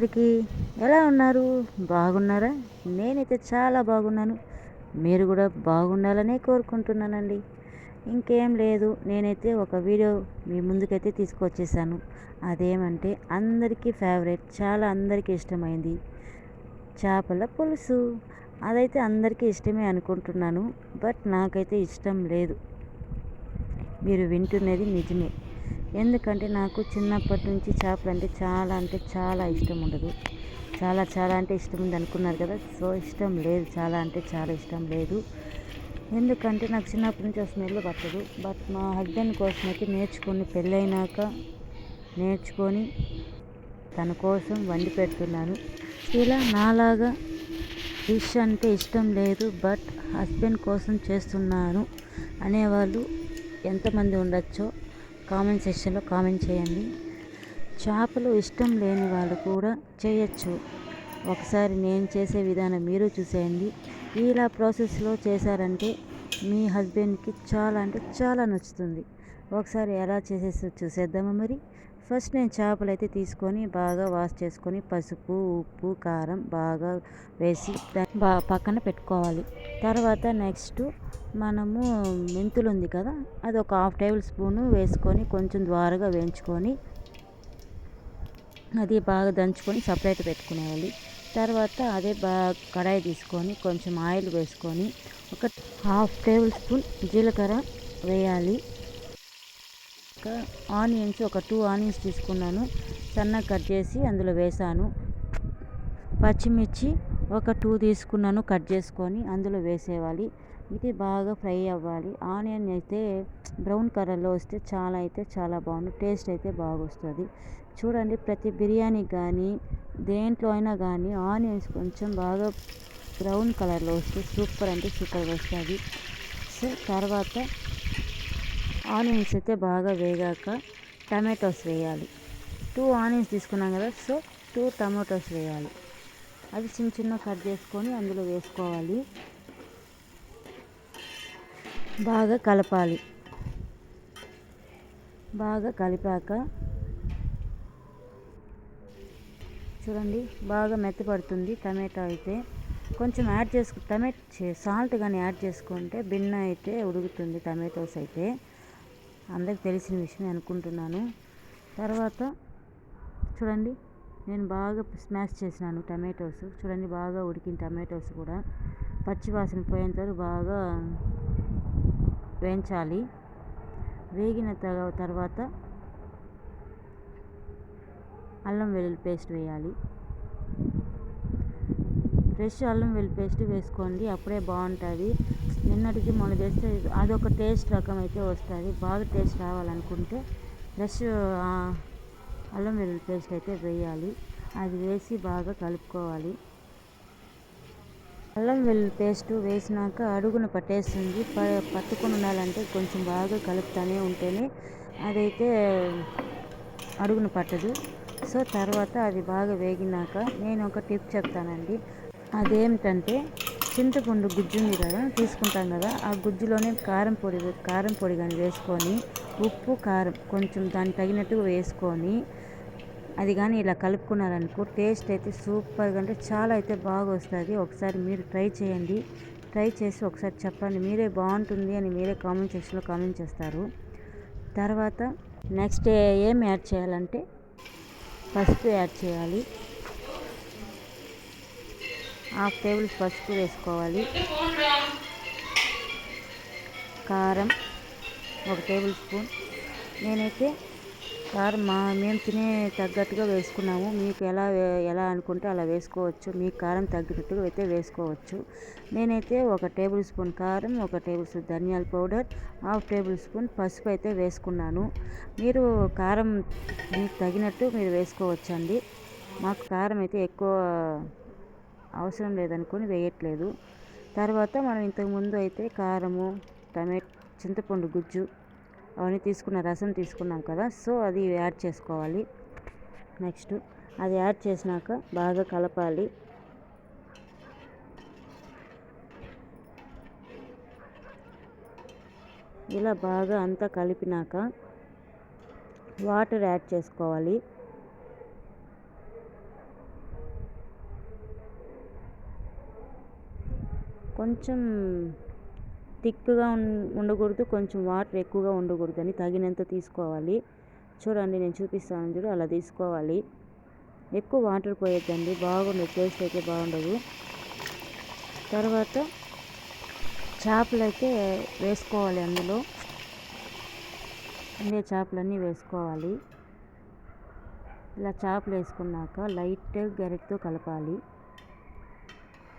అందరికీ ఎలా ఉన్నారు? బాగున్నారా? నేనైతే చాలా బాగున్నాను. మీరు కూడా బాగుండాలనే కోరుకుంటున్నానండి. ఇంకేం లేదు నేనైతే ఒక వీడియో మీ ముందుకైతే తీసుకొచ్చేసాను. అదేమంటే అందరికీ ఫేవరెట్ చాలా అందరికీ ఇష్టమైంది చేపల పులుసు. అదైతే అందరికీ ఇష్టమే అనుకుంటున్నాను బట్ నాకైతే ఇష్టం లేదు. మీరు వింటున్నది నిజమే. ఎందుకంటే నాకు చిన్నప్పటి నుంచి చేపలు అంటే చాలా అంటే చాలా ఇష్టం ఉండదు. చాలా చాలా అంటే ఇష్టం ఉంది అనుకున్నారు కదా. సో ఇష్టం లేదు. చాలా అంటే చాలా ఇష్టం లేదు. ఎందుకంటే నాకు చిన్నప్పటి నుంచి ఆ స్మెల్ పట్టదు. బట్ మా హస్బెండ్ కోసం అయితే నేర్చుకొని పెళ్ళైనాక నేర్చుకొని తన కోసం వండి పెడుతున్నాను. ఇలా నాలాగా ఫిష్ అంటే ఇష్టం లేదు. బట్ హస్బెండ్ కోసం చేస్తున్నాను అనేవాళ్ళు ఎంతమంది ఉండొచ్చో కామెంట్ సెక్షన్లో కామెంట్ చేయండి. చేపలు ఇష్టం లేని వాళ్ళు కూడా చేయొచ్చు. ఒకసారి నేను చేసే విధానం మీరు చూసేయండి. ఇలా ప్రాసెస్లో చేశారంటే మీ హస్బెండ్కి చాలా అంటే చాలా నచ్చుతుంది. ఒకసారి ఎలా చేసేసి చూసేద్దామా మరి? ఫస్ట్ నేను చేపలు అయితే తీసుకొని బాగా వాష్ చేసుకొని పసుపు ఉప్పు కారం బాగా వేసి బా పక్కన పెట్టుకోవాలి. తర్వాత నెక్స్ట్ మనము మెంతులు ఉంది కదా అది ఒక హాఫ్ టేబుల్ స్పూను వేసుకొని కొంచెం ద్వారగా వేయించుకొని అది బాగా దంచుకొని సపరేట్ పెట్టుకునేయాలి. తర్వాత అదే బాగా కడాయి తీసుకొని కొంచెం ఆయిల్ వేసుకొని ఒక హాఫ్ టేబుల్ స్పూన్ జీలకర్ర వేయాలి. ఆనియన్స్ ఒక టూ ఆనియన్స్ తీసుకున్నాను. సన్నగా కట్ చేసి అందులో వేసాను. పచ్చిమిర్చి ఒక టూ తీసుకున్నాను కట్ చేసుకొని అందులో వేసేవాలి ఇది బాగా ఫ్రై అవ్వాలి. ఆనియన్ అయితే బ్రౌన్ కలర్లో వస్తే చాలా అయితే చాలా బాగుంది టేస్ట్ అయితే బాగా వస్తుంది చూడండి ప్రతి బిర్యానీ కానీ దేంట్లో అయినా కానీ ఆనియన్స్ కొంచెం బాగా బ్రౌన్ కలర్లో వస్తే సూపర్ అంటే సూపర్ వస్తుంది. సో తర్వాత ఆనియన్స్ అయితే బాగా వేగాక టమాటోస్ వేయాలి. టూ ఆనియన్స్ తీసుకున్నాం కదా సో టూ టమాటోస్ వేయాలి. అది చిన్న చిన్న కట్ చేసుకొని అందులో వేసుకోవాలి. బాగా కలపాలి. బాగా కలిపాక చూడండి బాగా మెత్తపడుతుంది టమాటా అయితే. కొంచెం యాడ్ చేసుకు టమాటో సాల్ట్ కానీ యాడ్ చేసుకుంటే బిన్న అయితే ఉడుకుతుంది టమాటోస్ అయితే. అందరికి తెలిసిన విషయం అనుకుంటున్నాను. తర్వాత చూడండి నేను బాగా స్మాష్ చేసినాను టమాటోస్. చూడండి బాగా ఉడికిన టమాటోస్ కూడా పచ్చి వాసన పోయేంత బాగా వేయించాలి. వేగిన తర్వాత అల్లం వెల్లుల్లి పేస్ట్ వేయాలి. ఫ్రెష్ అల్లం వెల్లుల్లి పేస్ట్ వేసుకోండి అప్పుడే బాగుంటుంది. నిన్నటికి మొన్న చేస్తే అదొక టేస్ట్ రకం అయితే వస్తుంది. బాగా టేస్ట్ రావాలనుకుంటే ఫ్రెష్ అల్లం వెల్లుల్లి పేస్ట్ అయితే వేయాలి. అది వేసి బాగా కలుపుకోవాలి. అల్లం వెల్లుల్లి పేస్ట్ వేసినాక అడుగున పట్టేస్తుంది. ప పట్టుకుని ఉండాలంటే కొంచెం బాగా కలుపుతూనే ఉంటేనే అదైతే అడుగున పట్టదు. సో తర్వాత అది బాగా వేగినాక నేను ఒక టిప్ చెప్తానండి. అదేమిటంటే చింతపండు గుజ్జు ఉంది కదా తీసుకుంటాం కదా ఆ గుజ్జులోనే కారం పొడి కారం పొడి కానీ వేసుకొని ఉప్పు కారం కొంచెం దానికి తగినట్టుగా వేసుకొని అది కానీ ఇలా కలుపుకున్నారనుకో టేస్ట్ అయితే సూపర్గా అంటే చాలా అయితే బాగా వస్తుంది ఒకసారి మీరు ట్రై చేయండి. ట్రై చేసి ఒకసారి చెప్పండి. మీరే బాగుంటుంది అని మీరే కామెంట్ సెక్షన్లో కామెంట్ చేస్తారు. తర్వాత నెక్స్ట్ ఏం యాడ్ చేయాలంటే పసుపు యాడ్ చేయాలి. హాఫ్ టేబుల్ పసుపు వేసుకోవాలి. కారం ఒక టేబుల్ స్పూన్. నేనైతే కారం మా మేము తినే తగ్గట్టుగా వేసుకున్నాము. మీకు ఎలా ఎలా అనుకుంటే అలా వేసుకోవచ్చు. మీకు కారం తగ్గినట్టుగా అయితే వేసుకోవచ్చు. నేనైతే ఒక టేబుల్ స్పూన్ కారం ఒక టేబుల్ స్పూన్ ధనియాల పౌడర్ హాఫ్ టేబుల్ స్పూన్ పసుపు అయితే వేసుకున్నాను. మీరు కారం మీకు తగినట్టు మీరు వేసుకోవచ్చండి. మాకు కారం అయితే ఎక్కువ అవసరం లేదనుకొని వేయట్లేదు. తర్వాత మనం ఇంతకుముందు అయితే కారము టమాటో చింతపండు గుజ్జు అవన్నీ తీసుకున్న రసం తీసుకున్నాం కదా సో అది యాడ్ చేసుకోవాలి. నెక్స్ట్ అది యాడ్ చేసినాక బాగా కలపాలి. ఇలా బాగా అంతా కలిపినాక వాటర్ యాడ్ చేసుకోవాలి. కొంచెం థిక్గా ఉండకూడదు కొంచెం వాటర్ ఎక్కువగా ఉండకూడదు అని తగినంత తీసుకోవాలి. చూడండి నేను చూపిస్తాను చూడు అలా తీసుకోవాలి. ఎక్కువ వాటర్ పోయొద్దండి బాగుండదు టేస్ట్ అయితే బాగుండదు. తర్వాత చేపలు అయితే వేసుకోవాలి అందులో. ఉండే చేపలన్నీ వేసుకోవాలి. ఇలా చేపలు వేసుకున్నాక లైట్ గరిటతో కలపాలి.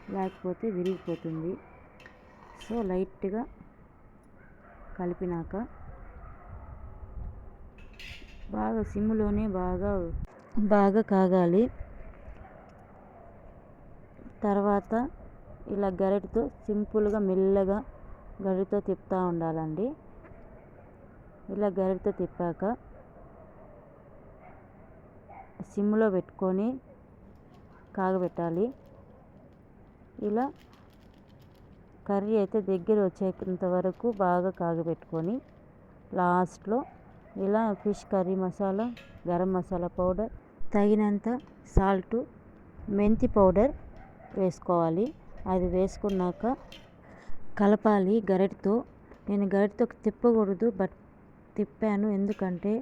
లేకపోతే విరిగిపోతుంది. సో లైట్గా కలిపినాక బాగా సిమ్లోనే బాగా బాగా కాగాలి. తర్వాత ఇలా గరిటతో సింపుల్గా మెల్లగా గరిటతో తిప్పుతూ ఉండాలండి. ఇలా గరిటతో తిప్పాక సిమ్లో పెట్టుకొని కాగబెట్టాలి. ఇలా కర్రీ అయితే దగ్గర వచ్చేంత వరకు బాగా కాగబెట్టుకొని లాస్ట్లో ఇలా fish curry masala garam masala powder తగినంత సాల్ట్ మెంతి పౌడర్ వేసుకోవాలి. అది వేసుకున్నాక కలపాలి గరిటతో. నేను గరిటతో తిప్పకూడదు బట్ తిప్పాను ఎందుకంటే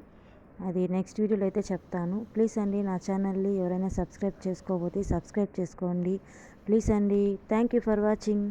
అది నెక్స్ట్ వీడియోలో అయితే చెప్తాను. ప్లీజ్ అండి నా ఛానల్ని ఎవరైనా సబ్స్క్రైబ్ చేసుకోకపోతే సబ్స్క్రైబ్ చేసుకోండి. ప్లీజ్ అండి థ్యాంక్ యూ ఫర్ వాచింగ్